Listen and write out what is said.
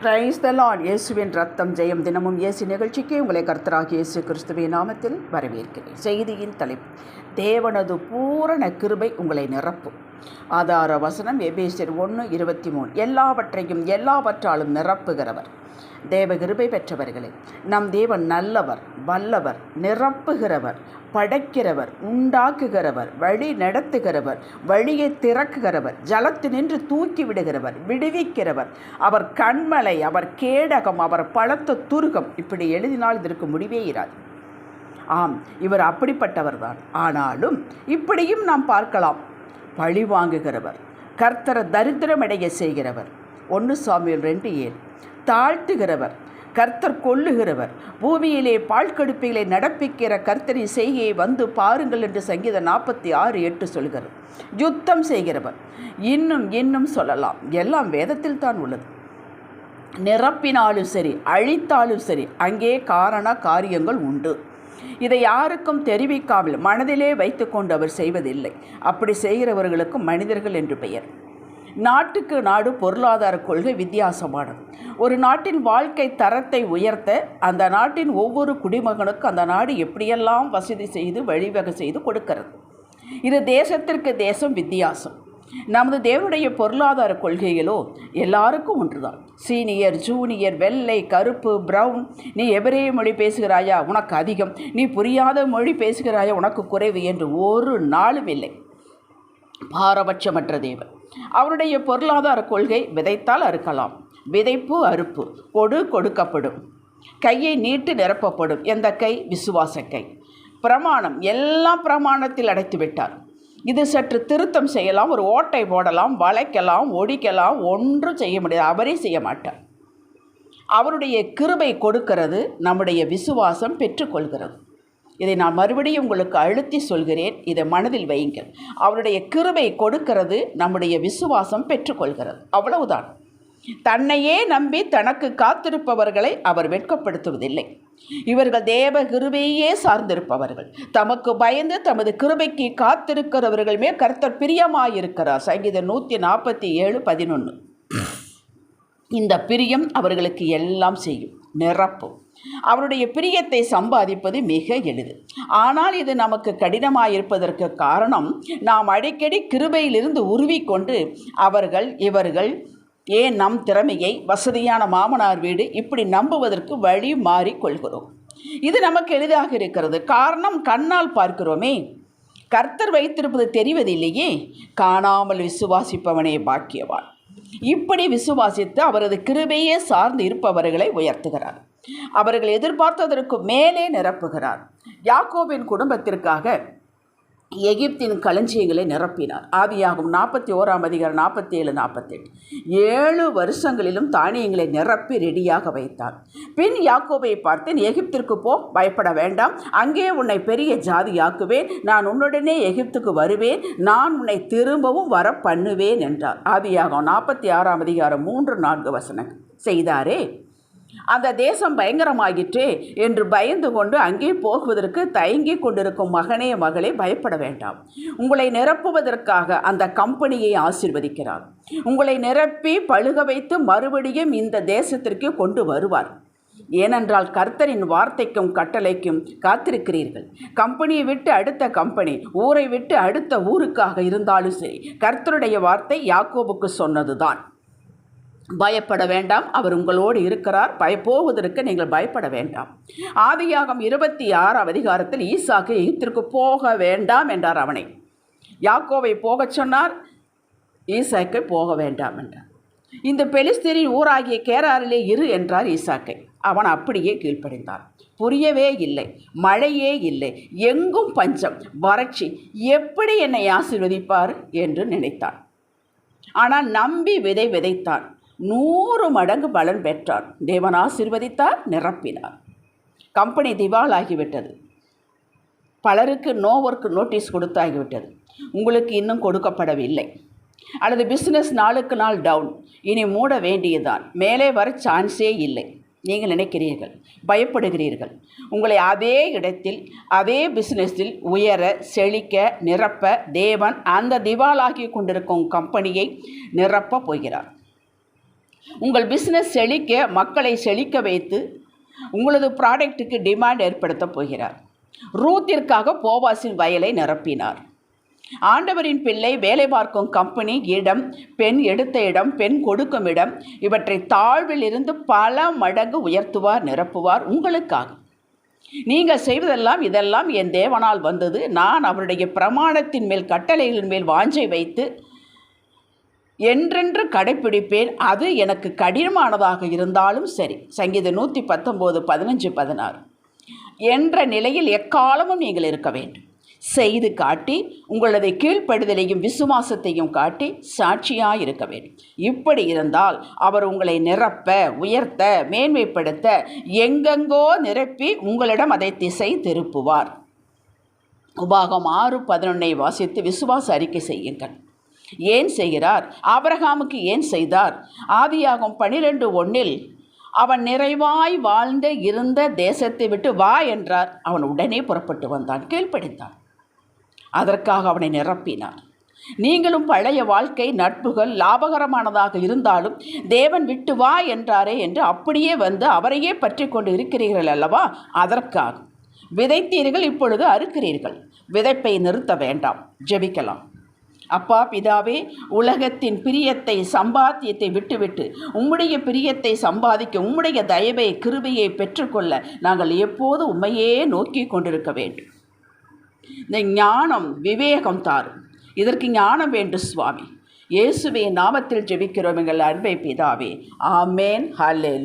Praise the Lord இயேசுவின் ரத்தம் ஜெயம் தினமும் இயேசு நிகழ்ச்சிக்கு உங்களை கர்த்தராக இயேசு கிறிஸ்துவின் நாமத்தில் வரவேற்கிறேன். செய்தியின் தலைப்பு தேவனது பூரண கிருபை உங்களை நிரப்பும். ஆதார வசனம் எபேசியர் ஒன்று இருபத்தி மூணு. எல்லாவற்றையும் எல்லாவற்றாலும் நிரப்புகிறவர். தேவ கிருபை பெற்றவர்களே நம் தேவன் நல்லவர் வல்லவர் நிரப்புகிறவர் படைக்கிறவர் உண்டாக்குகிறவர் வழி நடத்துகிறவர் வழியை திறக்குகிறவர் ஜலத்தினின்று தூக்கி விடுகிறவர் விடுவிக்கிறவர். அவர் கண்மலை அவர் கேடகம் அவர் பழத்த துருகம். இப்படி எழுதினால் இதற்கு முடிவே இராது. ஆம் இவர் அப்படிப்பட்டவர் தான் ஆனாலும் இப்படியும் நாம் பார்க்கலாம். பழி வாங்குகிறவர். கர்த்தரை தரித்திரமடைய செய்கிறவர். ஒன்று சாமியில் ரெண்டு ஏழு. தாழ்த்துகிறவர். கர்த்தர் கொல்லுகிறவர். பூமியிலே பாழ்கடுப்பிகளை நடப்பிக்கிற கர்த்தரின் செய்கையை வந்து பாருங்கள் என்று சங்கீதம் நாற்பத்தி ஆறு எட்டு சொல்கிறது. யுத்தம் செய்கிறவர். இன்னும் இன்னும் சொல்லலாம். எல்லாம் வேதத்தில் தான் உள்ளது. நிரப்பினாலும் சரி அழித்தாலும் சரி அங்கே காரண காரியங்கள் உண்டு. இதை யாருக்கும் தெரிவிக்காமல் மனதிலே வைத்துக்கொண்டு அவர் செய்வதில்லை. அப்படி செய்கிறவர்களுக்கு மனிதர்கள் என்று பெயர். நாட்டுக்கு நாடு பொருளாதார கொள்கை வித்தியாசமானது. ஒரு நாட்டின் வாழ்க்கை தரத்தை உயர்த்த அந்த நாட்டின் ஒவ்வொரு குடிமகனுக்கும் அந்த நாடு எப்படியெல்லாம் வசதி செய்து வழிவகை செய்து கொடுக்கிறது. இது தேசத்திற்கு தேசம் வித்தியாசம். நமது தேவனுடைய பொருளாதார கொள்கைகளோ எல்லாருக்கும் ஒன்றுதான். சீனியர் ஜூனியர் வெள்ளை கருப்பு ப்ரௌன் நீ எவரே மொழி பேசுகிறாயா? உனக்கு அதிகம். நீ புரியாத மொழி பேசுகிறாயா? உனக்கு குறைவு என்று ஒரு நாளும் இல்லை. பாரபட்சமற்ற தேவன். அவருடைய பொருளாதார கொள்கை விதைத்தால் அறுக்கலாம். விதைப்பு அறுப்பு. கொடு கொடுக்கப்படும். கையை நீட்டு நிரப்பப்படும். எந்த கை? விசுவாச கை. பிரமாணம். எல்லாம் பிரமாணத்தில் அடைத்து விட்டார் இது சற்று திருத்தம் செய்யலாம் ஒரு ஓட்டை போடலாம் வளைக்கலாம் ஒடிக்கலாம் ஒன்றும் செய்ய முடியாது அவரே செய்ய மாட்டார். அவருடைய கிருபை கொடுக்கிறது நம்முடைய விசுவாசம் பெற்றுக்கொள்கிறது. இதை நான் மறுபடியும் உங்களுக்கு அழுத்தி சொல்கிறேன் இதை மனதில் வையுங்கள். அவருடைய கிருபை கொடுக்கிறது நம்முடைய விசுவாசம் பெற்றுக்கொள்கிறது. அவ்வளவுதான். தன்னையே நம்பி தனக்கு காத்திருப்பவர்களை அவர் வெட்கப்படுத்துவதில்லை. இவர்கள் தேவ கிருபையே சார்ந்திருப்பவர்கள். தமக்கு பயந்து தமது கிருபைக்கு காத்திருக்கிறவர்களுமே கர்த்தர் பிரியமாயிருக்கிறார். சங்கீதம் நூற்றி நாற்பத்தி ஏழு பதினொன்று இந்த பிரியம் அவர்களுக்கு எல்லாம் செய்யும். நிரப்பும். அவருடைய பிரியத்தை சம்பாதிப்பது மிக எளிது. ஆனால் இது நமக்கு கடினமாயிருப்பதற்கு காரணம் நாம் அடிக்கடி கிருபையிலிருந்து உருவிக்கொண்டு அவர்கள் இவர்கள் ஏன் நம் திறமையை வசதியான மாமனார் வீடு இப்படி நம்புவதற்கு வழி மாறி கொள்கிறோம்? இது நமக்கு எளிதாக இருக்கிறது. காரணம் கண்ணால் பார்க்கிறோமே. கர்த்தர் வைத்திருப்பது தெரிவதில்லையே. காணாமல் விசுவாசிப்பவனே பாக்கியவான். இப்படி விசுவாசித்து அவரது கிருபையே சார்ந்து இருப்பவர்களை உயர்த்துகிறார். அவர்கள் எதிர்பார்த்ததற்கு மேலே நிரப்புகிறார். யாக்கோபின் குடும்பத்திற்காக எகிப்தின் களஞ்சியங்களை நிரப்பினார். ஆதியாகும் நாற்பத்தி ஓராம் அதிகாரம் நாற்பத்தி ஏழு நாற்பத்தெட்டு. ஏழு வருஷங்களிலும் தானியங்களை நிரப்பி ரெடியாக வைத்தார். பின் யாக்கோபை பார்த்தேன் எகிப்திற்கு போ பயப்பட வேண்டாம். அங்கே உன்னை பெரிய ஜாதியாக்குவேன். நான் உன்னுடனே எகிப்துக்கு வருவேன். நான் உன்னை திரும்பவும் வர பண்ணுவேன் என்றார். ஆதியாகும் நாற்பத்தி ஆறாம் அதிகாரம் மூன்று நான்கு வசனங்கள். செய்தாரே? அந்த தேசம் பயங்கரமாகிற்றே என்று பயந்து கொண்டு அங்கே போகுவதற்கு தயங்கி கொண்டிருக்கும் மகனே மகளே பயப்பட வேண்டாம். உங்களை நிரப்புவதற்காக அந்த கம்பெனியை ஆசிர்வதிக்கிறார். உங்களை நிரப்பி பழுக வைத்து மறுபடியும் இந்த தேசத்திற்கு கொண்டு வருவார். ஏனென்றால் கர்த்தரின் வார்த்தைக்கும் கட்டளைக்கும் காத்திருக்கிறீர்கள். கம்பெனியை விட்டு அடுத்த கம்பெனி ஊரை விட்டு அடுத்த ஊருக்காக இருந்தாலும் சரி கர்த்தருடைய வார்த்தை யாக்கோபுக்கு சொன்னதுதான். பயப்பட வேண்டாம். அவர் உங்களோடு இருக்கிறார். பயப்போவதற்கு நீங்கள் பயப்பட வேண்டாம். ஆதியாகம் இருபத்தி ஆறாம் அதிகாரத்தில் ஈசாக்கு எகிப்திற்கு போக வேண்டாம் என்றார் அவனை. யாக்கோவை போகச் சொன்னார். ஈசாக்கை போக வேண்டாம் என்றார். இந்த பெலிஸ்தீனின் ஊராகிய கேராரிலே இரு என்றார் ஈசாக்கை. அவன் அப்படியே கீழ்ப்படைந்தான். புரியவே இல்லை. மழையே இல்லை. எங்கும் பஞ்சம். வறட்சி. எப்படி என்னை ஆசீர்வதிப்பார் என்று நினைத்தான். ஆனால் நம்பி விதை விதைத்தான். நூறு மடங்கு பலன் பெற்றார் தேவன் ஆசிர்வதித்தார் நிரப்பினார். கம்பெனி திவாலாகிவிட்டது. பலருக்கு நோ ஒர்க் நோட்டீஸ் கொடுத்தாகிவிட்டது. உங்களுக்கு இன்னும் கொடுக்கப்படவில்லை. அல்லது பிஸ்னஸ் நாளுக்கு நாள் டவுன் இனி மூட வேண்டியதுதான். மேலே வர சான்ஸே இல்லை. நீங்கள் நினைக்கிறீர்கள் பயப்படுகிறீர்கள். உங்களை அதே இடத்தில் அதே பிஸ்னஸில் உயர செழிக்க நிரப்ப தேவன் அந்த திவாலாகி கொண்டிருக்கும் கம்பெனியை நிரப்ப போகிறார். உங்கள் பிஸ்னஸ் செழிக்க மக்களை செழிக்க வைத்து உங்களது ப்ராடக்ட்டுக்கு டிமாண்ட் ஏற்படுத்தப் போகிறார். ரூத்திற்காக போவாசின் வயலை நிரப்பினார். ஆண்டவரின் பிள்ளை வேலை பார்க்கும் கம்பெனி இடம் பெண் எடுத்த இடம் பெண் கொடுக்கும் இடம் இவற்றை தாழ்வில் இருந்து பல மடங்கு உயர்த்துவார் நிரப்புவார் உங்களுக்காக. நீங்கள் செய்வதெல்லாம் இதெல்லாம் என் தேவனால் வந்தது. நான் அவருடைய பிரமாணத்தின் மேல் கட்டளைகளின் மேல் வாஞ்சை வைத்து என்றென்று கடைப்பிடிப்பேன். அது எனக்கு கடினமானதாக இருந்தாலும் சரி. சங்கீதம் நூற்றி பத்தொம்போது பதினஞ்சு பதினாறு. என்ற நிலையில் எக்காலமும் நீங்கள் இருக்க வேண்டும். செய்து காட்டி உங்களது கீழ்ப்படுதலையும் விசுவாசத்தையும் காட்டி சாட்சியாக இருக்க வேண்டும். இப்படி இருந்தால் அவர் உங்களை நிரப்ப உயர்த்த மேன்மைப்படுத்த எங்கெங்கோ நிரப்பி உங்களிடம் அதை திசை திருப்புவார். உபாகம் ஆறு பதினொன்னை வாசித்து விசுவாச அறிக்கை செய்யுங்கள். ஏன் செய்கிறார்? ஆபரகாமுக்கு ஏன் செய்தார்? ஆதியாகும் பனிரெண்டு ஒன்றில் அவன் நிறைவாய் வாழ்ந்து இருந்த தேசத்தை விட்டு வா என்றார். அவன் உடனே புறப்பட்டு வந்தான் கீழ்ப்படித்தான் அதற்காக அவனை நிரப்பினார். நீங்களும் பழைய வாழ்க்கை நட்புகள் லாபகரமானதாக இருந்தாலும் தேவன் விட்டு வா என்றாரே என்று அப்படியே வந்து அவரையே பற்றி கொண்டு இருக்கிறீர்கள் அல்லவா? அதற்காக. விதைத்தீர்கள் இப்பொழுது அறுக்கிறீர்கள். விதைப்பை நிறுத்த வேண்டாம். ஜெபிக்கலாம். அப்பா பிதாவே உலகத்தின் பிரியத்தை சம்பாத்தியத்தை விட்டுவிட்டு உம்முடைய பிரியத்தை சம்பாதிக்க உம்முடைய தயவை கிருபையை பெற்றுக்கொள்ள நாங்கள் எப்போது உண்மையே நோக்கி கொண்டிருக்க வேண்டும். இந்த ஞானம் விவேகம் தாரும். இதற்கு ஞானம் வேண்டும் சுவாமி. இயேசுவே நாமத்தில் ஜெபிக்கிறோம் எங்கள் அன்பை பிதாவே. ஆமேன். ஹல்லே